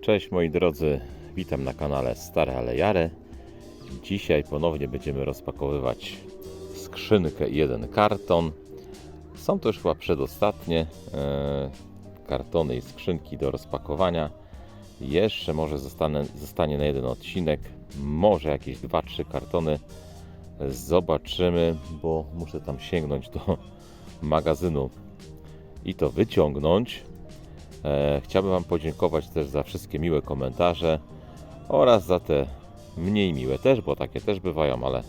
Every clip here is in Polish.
Cześć moi drodzy, witam na kanale Stare Ale Jare. Dzisiaj ponownie będziemy rozpakowywać skrzynkę i jeden karton. Są to już chyba przedostatnie e, kartony i skrzynki do rozpakowania. Jeszcze może zostanę, zostanie na jeden odcinek, może jakieś 2-3 kartony. Zobaczymy, bo muszę tam sięgnąć do magazynu i to wyciągnąć. E, chciałbym Wam podziękować też za wszystkie miłe komentarze oraz za te mniej miłe też, bo takie też bywają, ale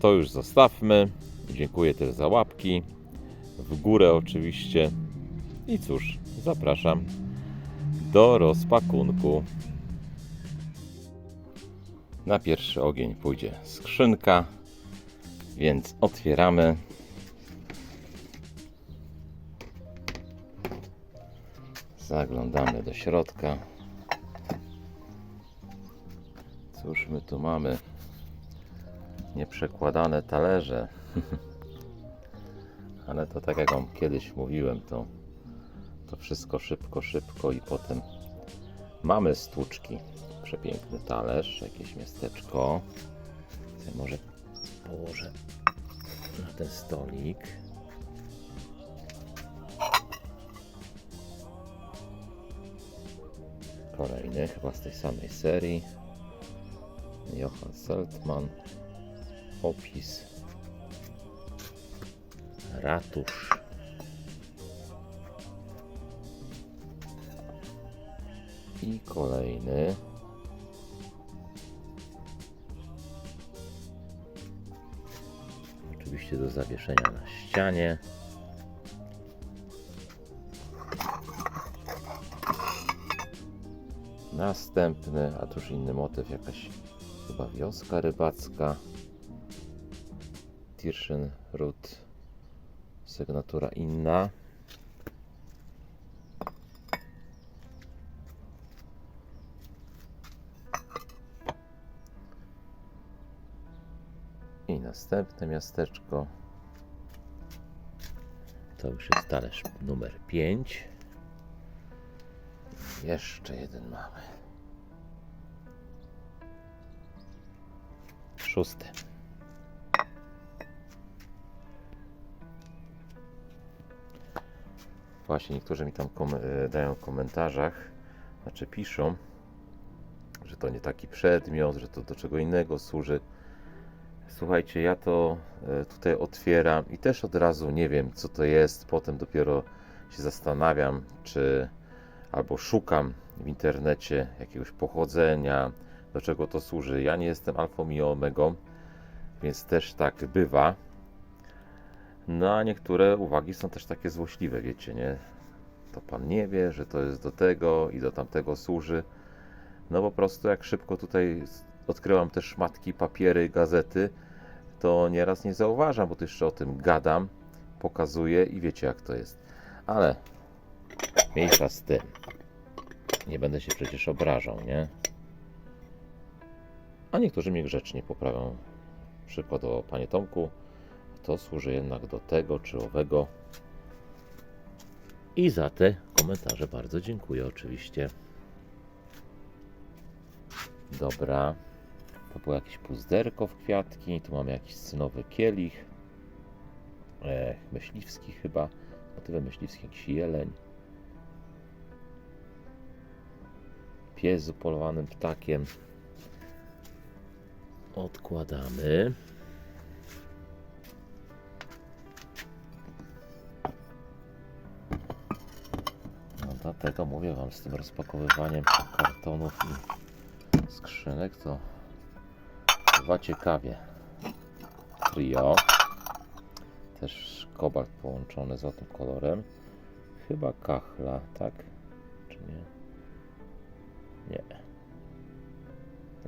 to już zostawmy. Dziękuję też za łapki. W górę oczywiście. I cóż, zapraszam do rozpakunku. Na pierwszy ogień pójdzie skrzynka, więc otwieramy. Zaglądamy do środka. Cóż my tu mamy? Nieprzekładane talerze. Ale to tak jak Wam kiedyś mówiłem, to, to wszystko szybko, szybko i potem mamy stłuczki. Przepiękny talerz, jakieś miasteczko. Tutaj może położę na ten stolik. Kolejny, chyba z tej samej serii. Johann Seltman. Opis. Ratusz. I kolejny. Oczywiście do zawieszenia na ścianie. Następny, a tuż inny motyw, jakaś chyba wioska rybacka. Tirschenrud, sygnatura inna. I następne miasteczko. To już jest talerz numer 5. Jeszcze jeden mamy. Szósty. Właśnie niektórzy mi tam kom- e, dają w komentarzach, znaczy piszą, że to nie taki przedmiot, że to do czego innego służy. Słuchajcie, ja to e, tutaj otwieram i też od razu nie wiem, co to jest. Potem dopiero się zastanawiam, czy albo szukam w internecie jakiegoś pochodzenia, do czego to służy. Ja nie jestem alfą i omegą, więc też tak bywa. No a niektóre uwagi są też takie złośliwe, wiecie, nie? To pan nie wie, że to jest do tego i do tamtego służy. No po prostu jak szybko tutaj odkryłam te szmatki, papiery, gazety, to nieraz nie zauważam, bo to jeszcze o tym gadam, pokazuję i wiecie jak to jest. Ale mniejsza z tym. Nie będę się przecież obrażał, nie? A niektórzy mnie grzecznie poprawią. Przykładowo, panie Tomku, to służy jednak do tego czy owego. I za te komentarze bardzo dziękuję oczywiście. Dobra. To było jakieś puzderko w kwiatki. Tu mamy jakiś cynowy kielich. E, myśliwski chyba. Motywem myśliwskim jakiś jeleń. Pies z upolowanym ptakiem. Odkładamy. No dlatego mówię Wam z tym rozpakowywaniem kartonów i skrzynek to bywa ciekawie. Trio. Też kobalt połączony z złotym kolorem. Chyba kachla, tak? Czy nie? Nie.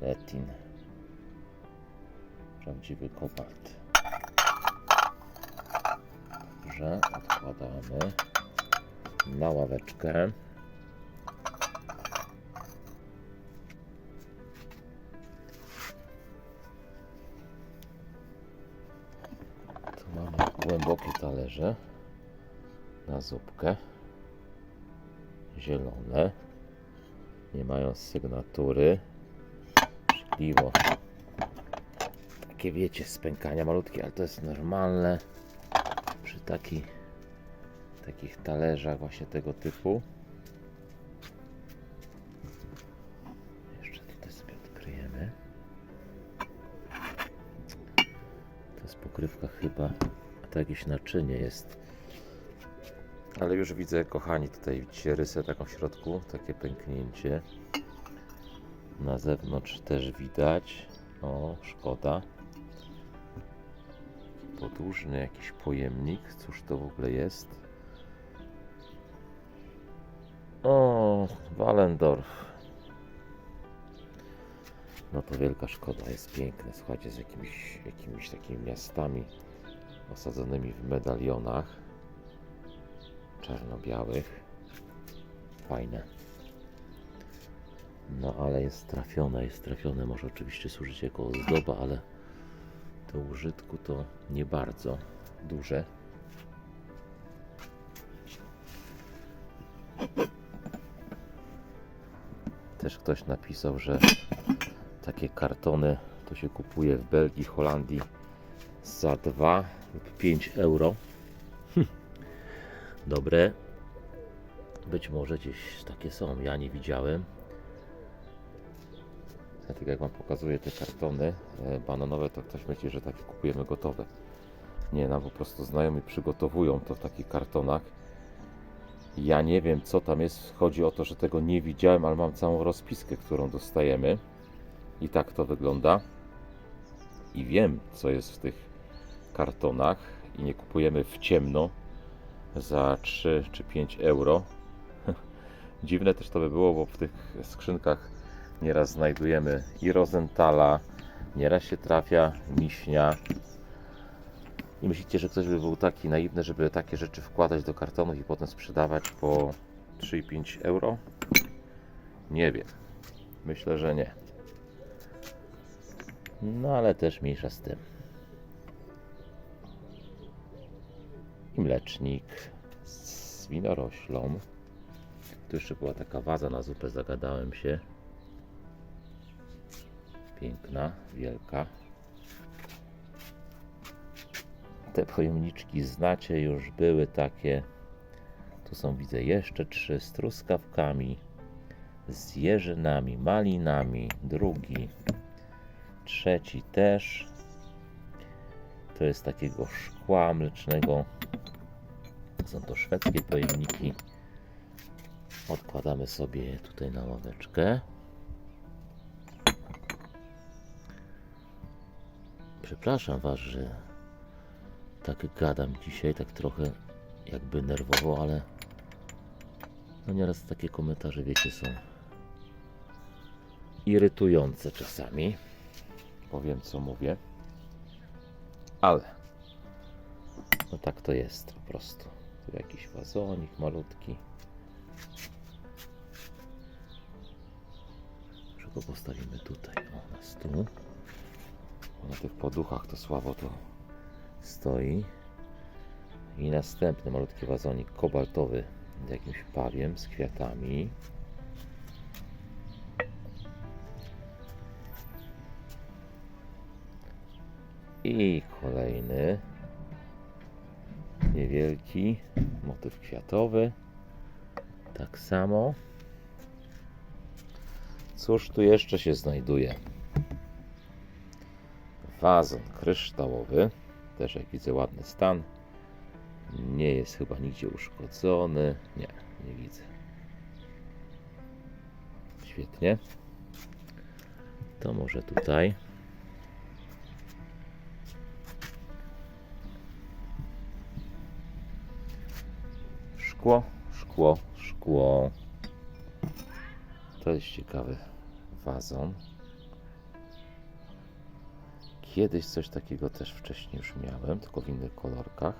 Letin. Prawdziwy kobalt. Dobrze, odkładamy na ławeczkę. Tu mamy głębokie talerze na zupkę. Zielone. Nie mają sygnatury. Szkliwo. Takie wiecie, spękania malutkie, ale to jest normalne przy taki, takich talerzach właśnie tego typu. Jeszcze tutaj sobie odkryjemy. To jest pokrywka chyba, a to jakieś naczynie jest. Ale już widzę, kochani, tutaj widzicie rysę taką w środku, takie pęknięcie. Na zewnątrz też widać. O, szkoda. Podłużny jakiś pojemnik. Cóż to w ogóle jest? O, Wallendorf. No to wielka szkoda, jest piękne. Słuchajcie, z jakimiś, jakimiś takimi miastami osadzonymi w medalionach czarno-białych. Fajne. No ale jest trafione, jest trafione. Może oczywiście służyć jako ozdoba, ale do użytku to nie bardzo duże. Też ktoś napisał, że takie kartony to się kupuje w Belgii, Holandii za 2 lub 5 euro. Dobre. Być może gdzieś takie są. Ja nie widziałem. Tak jak Wam pokazuję te kartony e, bananowe, to ktoś myśli, że takie kupujemy gotowe. Nie, nam po prostu znajomi przygotowują to w takich kartonach. Ja nie wiem, co tam jest. Chodzi o to, że tego nie widziałem, ale mam całą rozpiskę, którą dostajemy. I tak to wygląda. I wiem, co jest w tych kartonach. I nie kupujemy w ciemno za 3 czy 5 euro. Dziwne też to by było, bo w tych skrzynkach nieraz znajdujemy i Rosenthala, nieraz się trafia miśnia. I myślicie, że ktoś by był taki naiwny, żeby takie rzeczy wkładać do kartonów i potem sprzedawać po 3,5 euro? Nie wiem. Myślę, że nie. No ale też mniejsza z tym. I mlecznik z winoroślą. Tu jeszcze była taka waza na zupę, zagadałem się. Piękna, wielka. Te pojemniczki znacie, już były takie. Tu są, widzę, jeszcze trzy z truskawkami, z jeżynami, malinami. Drugi, trzeci też. To jest takiego szkła mlecznego. Są to szwedzkie pojemniki. Odkładamy sobie tutaj na ławeczkę. Przepraszam Was, że tak gadam dzisiaj, tak trochę jakby nerwowo, ale no nieraz takie komentarze, wiecie, są irytujące czasami. Powiem, co mówię. Ale no tak to jest po prostu. Tu jakiś wazonik malutki. Może go postawimy tutaj, o, na stół. Na tych poduchach to słabo to stoi. I następny malutki wazonik kobaltowy z jakimś pawiem, z kwiatami. I kolejny niewielki motyw kwiatowy. Tak samo. Cóż tu jeszcze się znajduje? Wazon kryształowy. Też jak widzę ładny stan. Nie jest chyba nigdzie uszkodzony. Nie, nie widzę. Świetnie. To może tutaj. Szkło, szkło, szkło. To jest ciekawy wazon. Kiedyś coś takiego też wcześniej już miałem, tylko w innych kolorkach.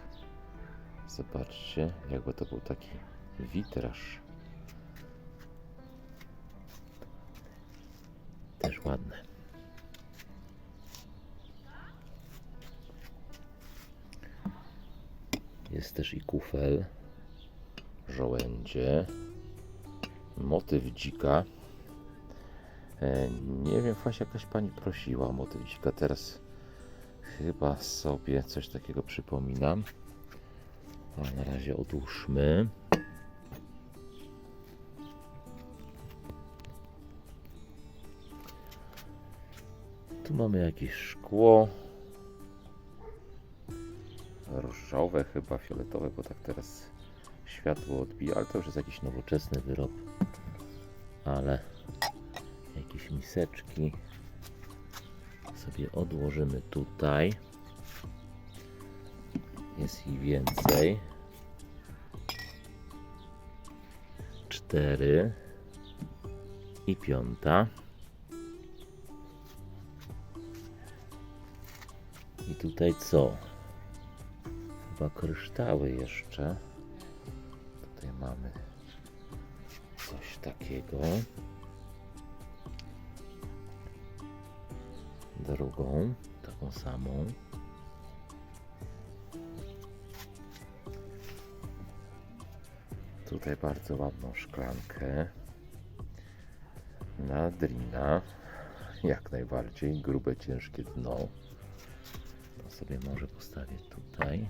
Zobaczcie, jakby to był taki witraż. Też ładny. Jest też i kufel, żołędzie, motyw dzika. E, nie wiem, właśnie jakaś pani prosiła o motylika. Teraz chyba sobie coś takiego przypominam. A na razie odłóżmy. Tu mamy jakieś szkło. Różowe, chyba fioletowe, bo tak teraz światło odbija, ale to już jest jakiś nowoczesny wyrób. Ale jakieś miseczki sobie odłożymy tutaj. Jest ich więcej. Cztery i piąta. I tutaj co? Chyba kryształy jeszcze. Tutaj mamy coś takiego. Drugą, taką samą. Tutaj bardzo ładną szklankę. Na drina. Jak najbardziej. Grube, ciężkie dno. To sobie może postawię tutaj.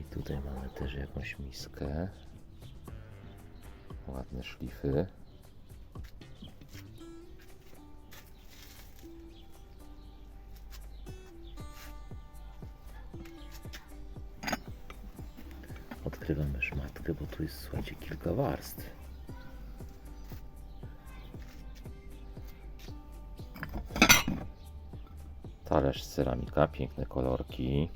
I tutaj mamy też jakąś miskę. Ładne szlify. Odkrywamy szmatkę, bo tu jest, słuchajcie, kilka warstw. Talerz ceramika, piękne kolorki.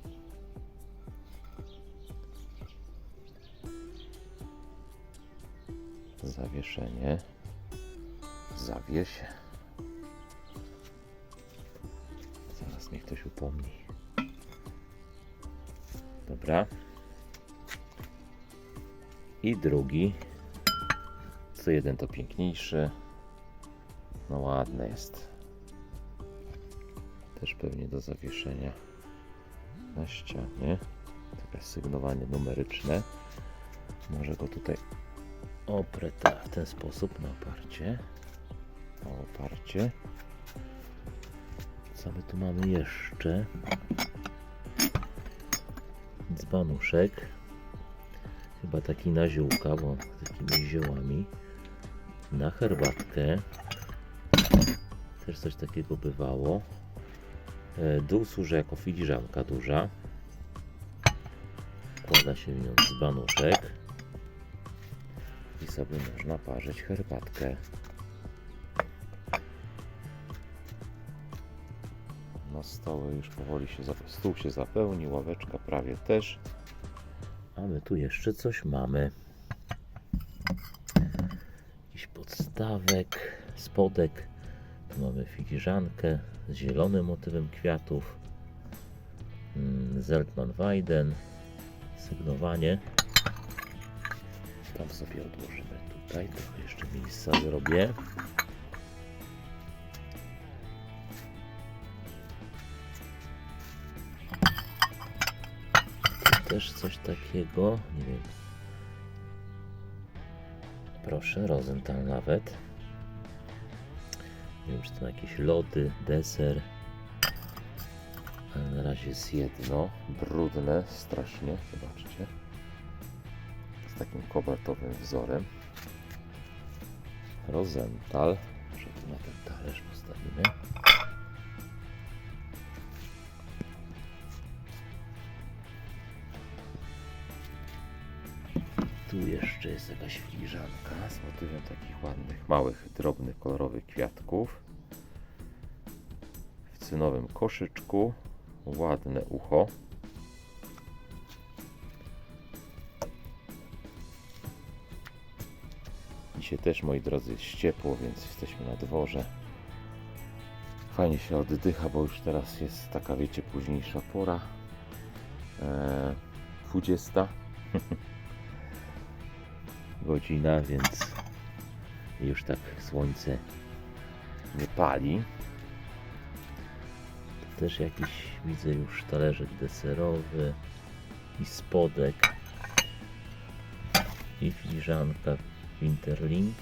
Zawieszenie. Zawieś. Zaraz mnie ktoś upomni. Dobra. I drugi. Co jeden to piękniejszy. No ładny jest. Też pewnie do zawieszenia na ścianie. Takie sygnowanie numeryczne. Może go tutaj oprę ta- w ten sposób na oparcie. Na oparcie. Co my tu mamy jeszcze? Dzbanuszek. Chyba taki na ziółka, bo z takimi ziołami. Na herbatkę. Też coś takiego bywało. E, Dół służy jako filiżanka duża. Wkłada się w nią dzbanuszek sobie można parzyć herbatkę. No stoły już powoli się, stół się zapełni, ławeczka prawie też. A my tu jeszcze coś mamy. Jakiś podstawek, spodek. Tu mamy filiżankę z zielonym motywem kwiatów. Mm, Zeltman Weiden. Sygnowanie. Tam sobie odłożymy tutaj. Trochę jeszcze miejsca zrobię. Też coś takiego. Nie wiem. Proszę, Rosenthal nawet. Nie wiem, czy to jakieś lody, deser. Ale na razie jest jedno. Brudne, strasznie. Zobaczcie takim kobaltowym wzorem. Rosenthal. Może tu na ten talerz postawimy. Tu jeszcze jest jakaś filiżanka z motywem takich ładnych, małych, drobnych, kolorowych kwiatków. W cynowym koszyczku. Ładne ucho. Dzisiaj też, moi drodzy, jest ciepło, więc jesteśmy na dworze. Fajnie się oddycha, bo już teraz jest taka, wiecie, późniejsza pora. Eee, 20 godzina, więc już tak słońce nie pali. Tu też jakiś, widzę już talerzyk deserowy i spodek. i filiżanka Winterlink.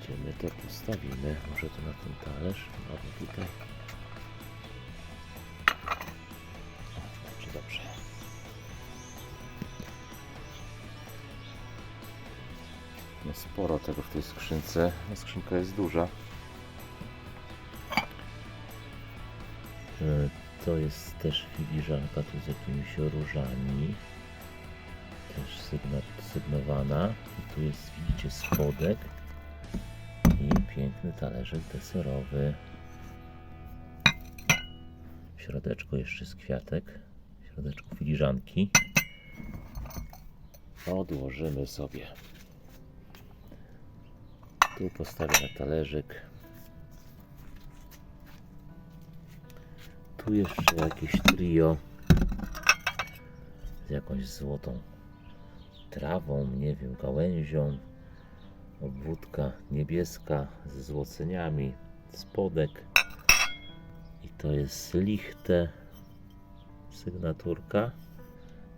Gdzie my to postawimy? Może to na ten talerz? Albo tutaj. Dobrze. No sporo tego w tej skrzynce. Skrzynka jest duża. To jest też filiżanka tu z jakimiś różami. Też sygnowana. I tu jest, widzicie, spodek. I piękny talerzyk deserowy. W środeczku jeszcze jest kwiatek. W środeczku filiżanki. Odłożymy sobie. Tu postawię na talerzyk. Tu jeszcze jakieś trio z jakąś złotą trawą, nie wiem, gałęzią. Obwódka niebieska ze złoceniami, spodek. I to jest lichte, sygnaturka.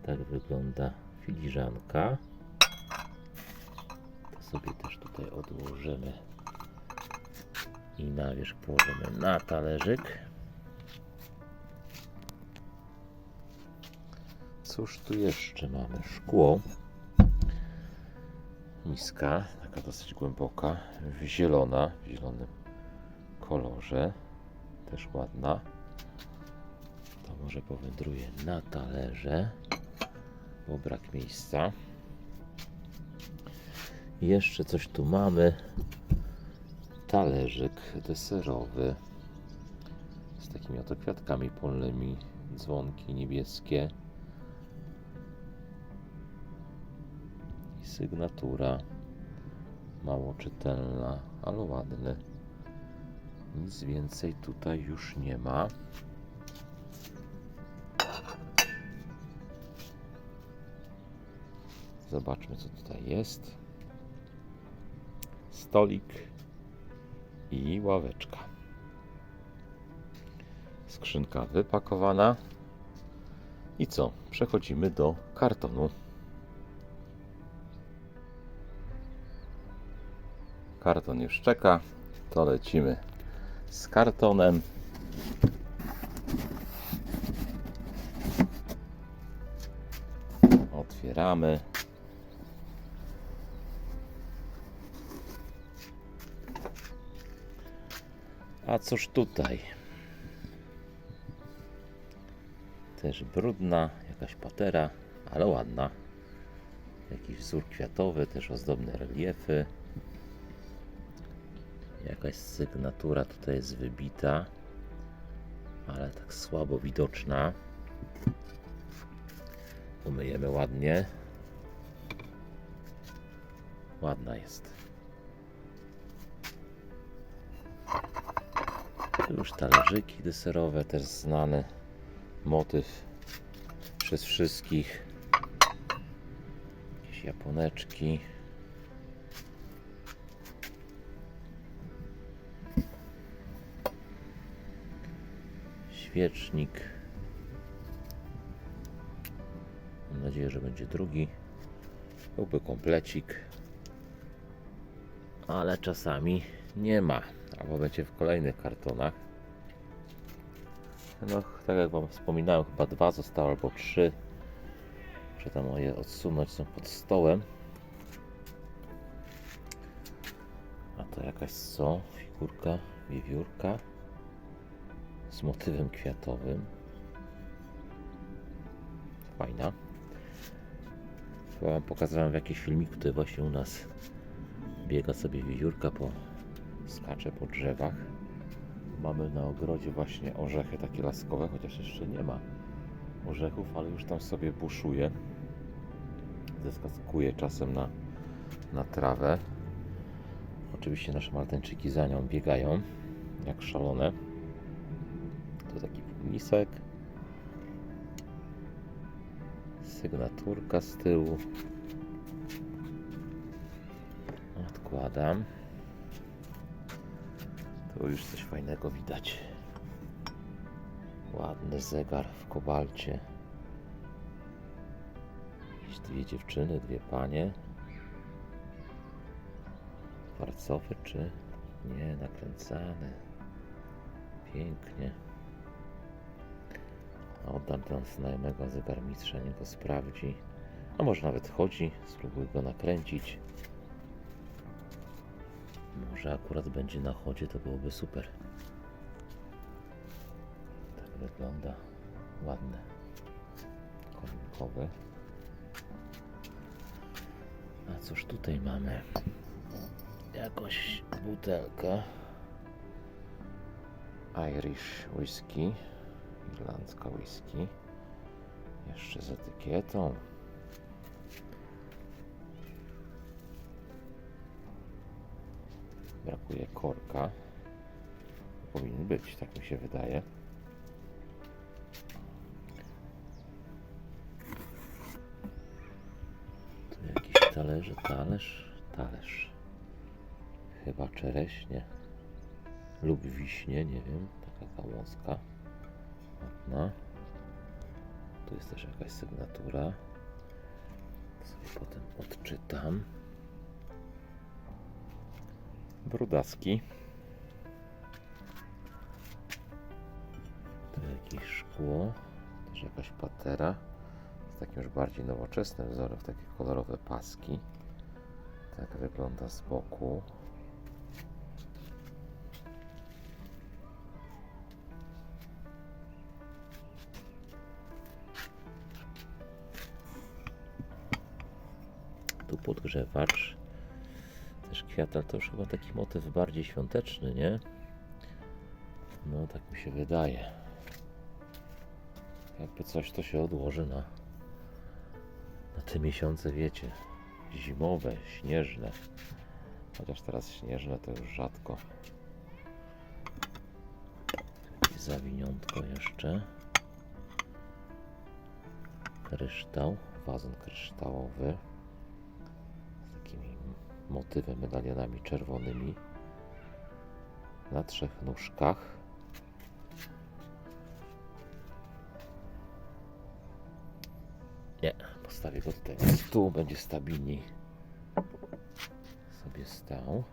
Tak wygląda filiżanka. To sobie też tutaj odłożymy i na wierzch położymy na talerzyk. Cóż tu jeszcze mamy? Szkło. Miska, taka dosyć głęboka, zielona, w zielonym kolorze. Też ładna. To może powędruje na talerze, bo brak miejsca. Jeszcze coś tu mamy. Talerzyk deserowy z takimi oto kwiatkami polnymi, dzwonki niebieskie. Sygnatura mało czytelna, ale ładny. Nic więcej tutaj już nie ma. Zobaczmy, co tutaj jest. Stolik i ławeczka. Skrzynka wypakowana. I co? Przechodzimy do kartonu. Karton już czeka. To lecimy z kartonem. Otwieramy. A cóż tutaj? Też brudna, jakaś patera, ale ładna. Jakiś wzór kwiatowy, też ozdobne reliefy. Jakaś sygnatura tutaj jest wybita, ale tak słabo widoczna. Umyjemy ładnie. Ładna jest. Tu już talerzyki deserowe, też znany motyw przez wszystkich. Jakieś japoneczki. Świecznik. Mam nadzieję, że będzie drugi. Byłby komplecik. Ale czasami nie ma. Albo będzie w kolejnych kartonach. No, tak jak Wam wspominałem, chyba dwa zostały albo trzy. Muszę tam je odsunąć, są pod stołem. A to jakaś co? Figurka, wiewiórka z motywem kwiatowym. Fajna. Chyba Wam pokazałem w jakimś filmiku, tutaj właśnie u nas biega sobie wiewiórka po skacze po drzewach. Mamy na ogrodzie właśnie orzechy takie laskowe, chociaż jeszcze nie ma orzechów, ale już tam sobie buszuje. Zeskaskuje czasem na, na trawę. Oczywiście nasze maltańczyki za nią biegają jak szalone. Misek. Sygnaturka z tyłu. Odkładam. Tu już coś fajnego widać. Ładny zegar w kobalcie. Jakieś dwie dziewczyny, dwie panie. Kwarcowy czy nie, nakręcany. Pięknie. Oddam tam znajomego zegarmistrza, niech go sprawdzi. A może nawet chodzi, spróbuj go nakręcić. Może akurat będzie na chodzie, to byłoby super. Tak wygląda. Ładne. Kominkowe. A cóż tutaj mamy? Jakąś butelkę. Irish whisky. Irlandzka whisky. Jeszcze z etykietą. Brakuje korka. Powinien być, tak mi się wydaje. Tu jakiś talerze, talerz, talerz. Chyba czereśnie lub wiśnie, nie wiem, taka gałązka. Ładna. Tu jest też jakaś sygnatura. Sobie potem odczytam. Brudacki. Tu jakieś szkło. Też jakaś patera. Z takim już bardziej nowoczesnym wzorem, takie kolorowe paski. Tak wygląda z boku. Kwiat, to już chyba taki motyw bardziej świąteczny, nie? No, tak mi się wydaje. Jakby coś to się odłoży na, na te miesiące, wiecie, zimowe, śnieżne. Chociaż teraz śnieżne to już rzadko. Jakieś zawiniątko jeszcze. Kryształ, wazon kryształowy motywem, medalionami czerwonymi na trzech nóżkach. Nie, postawię go tutaj na stół, będzie stabilniej sobie stał.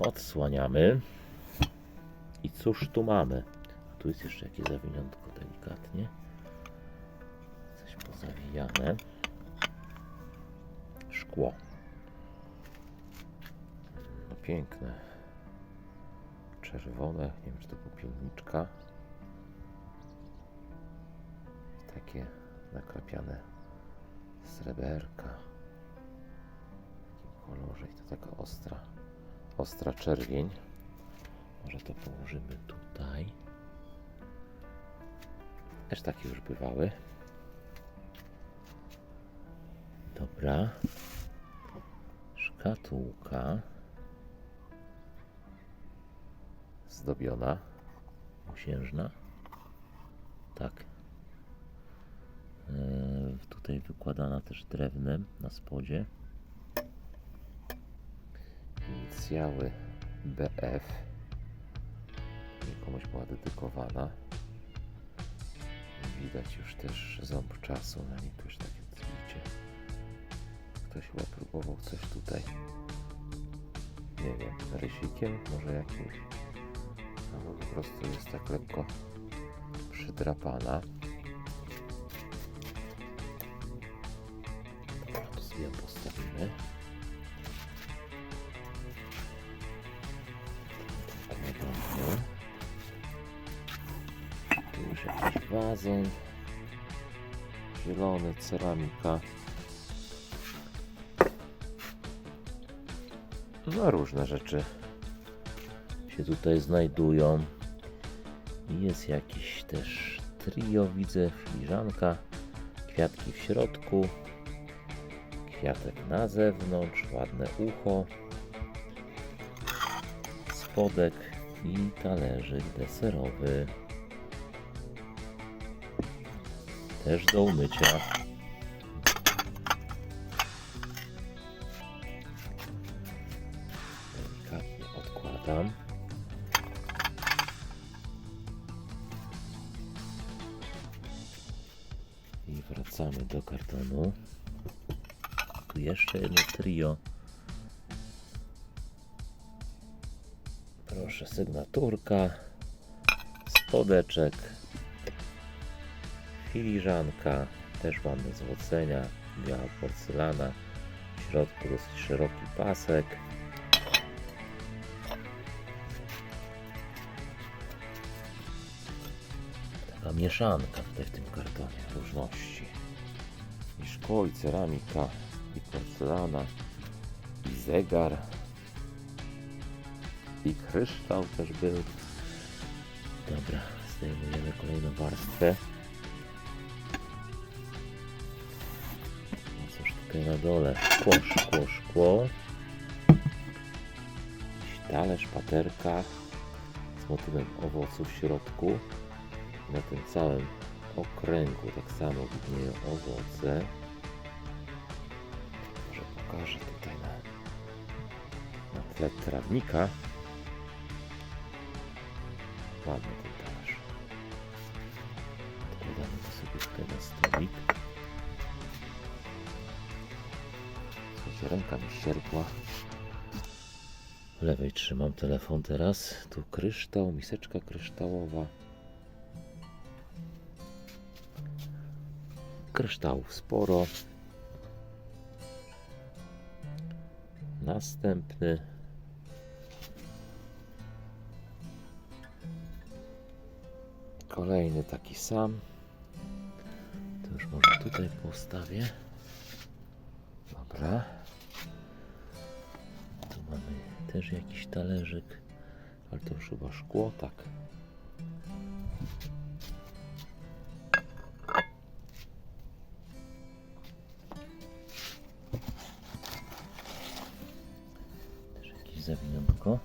Odsłaniamy. I cóż tu mamy? Tu jest jeszcze jakieś zawiniątko delikatnie. Coś pozawijane. Szkło. No piękne. Czerwone. Nie wiem, czy to popielniczka. Takie nakrapiane sreberka. W takim kolorze. I to taka ostra, ostra czerwień. Może to położymy tutaj. Też takie już bywały. Dobra. Szkatułka. Zdobiona. Księżna. Tak. Eee, tutaj wykładana też drewnem na spodzie. Inicjały BF. Komuś była dedykowana. Widać już też ząb czasu na nim, tu już widzicie. Ktoś chyba próbował coś tutaj. Nie wiem, rysikiem może jakimś. Albo po prostu jest tak lekko przydrapana. To ją postawimy. Tu już jakiś wazon. Zielony, ceramika. No różne rzeczy się tutaj znajdują. Jest jakiś też trio, widzę, filiżanka, kwiatki w środku, kwiatek na zewnątrz, ładne ucho, spodek i talerzyk deserowy. Też do umycia. Sygnaturka, spodeczek, filiżanka, też ładne złocenia, biała porcelana, w środku dosyć szeroki pasek. Taka mieszanka tutaj w tym kartonie różności. I szkło, i ceramika, i porcelana, i zegar, i kryształ też był. Dobra, zdejmujemy kolejną warstwę. No cóż tutaj na dole? Szkło, szkło, szkło. Jakiś talerz, paterka z motywem owocu w środku. Na tym całym okręgu tak samo widnieją owoce. Może pokażę tutaj na, na tle trawnika. Ładny ten talerz. Odkładamy to sobie tutaj na stolik. Słuchajcie, ręka mi ścierpła. W lewej trzymam telefon teraz. Tu kryształ, miseczka kryształowa. Kryształów sporo. Następny. Kolejny taki sam. To już może tutaj postawię. Dobra. Tu mamy też jakiś talerzyk, ale to już chyba szkło, tak. Też jakieś zawiniątko.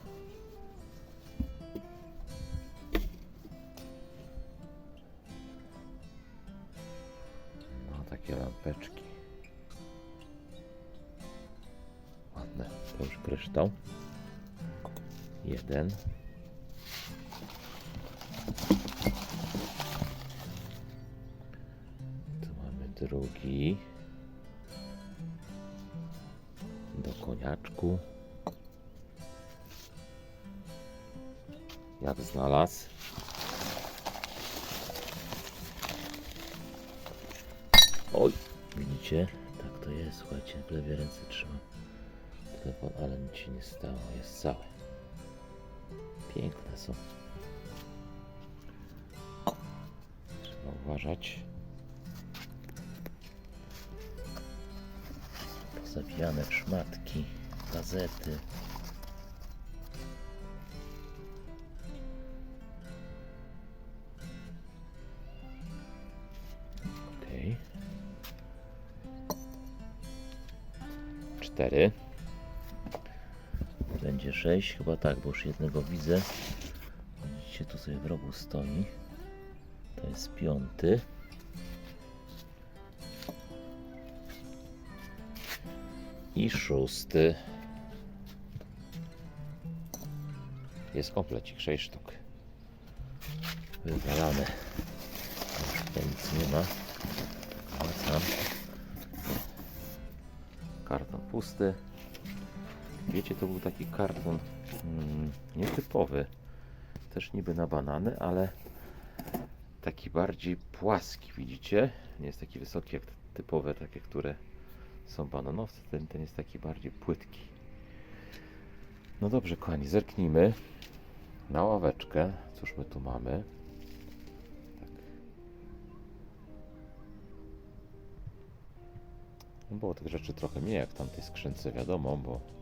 Jak znalazł. Oj, widzicie? Tak to jest, słuchajcie, w lewej ręce trzymam telefon, ale nic się nie stało, jest cały. Piękne są. Trzeba uważać. Zawijane w szmatki, gazety. 6, chyba tak, bo już jednego widzę. Widzicie, tu sobie w rogu stoi. To jest piąty. I szósty. Jest komplecik, 6 sztuk. Wywalane. Już tutaj nic nie ma. Wracam. Karton pusty. Wiecie, to był taki karton mm, nietypowy. Też niby na banany, ale taki bardziej płaski, widzicie? Nie jest taki wysoki jak typowe, takie, które są bananowce. Ten, ten jest taki bardziej płytki. No dobrze, kochani, zerknijmy na ławeczkę. Cóż my tu mamy? Tak. No było tych rzeczy trochę mniej jak w tamtej skrzynce, wiadomo, bo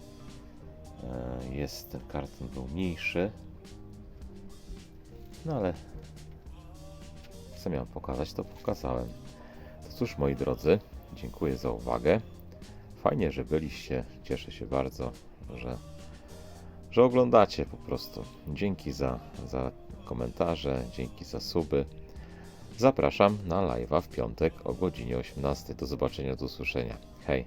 jest ten karton był mniejszy. No ale co miałem pokazać, to pokazałem. To cóż, moi drodzy, dziękuję za uwagę. Fajnie, że byliście. Cieszę się bardzo, że, że oglądacie po prostu. Dzięki za, za komentarze, dzięki za suby. Zapraszam na live'a w piątek o godzinie 18. Do zobaczenia, do usłyszenia. Hej!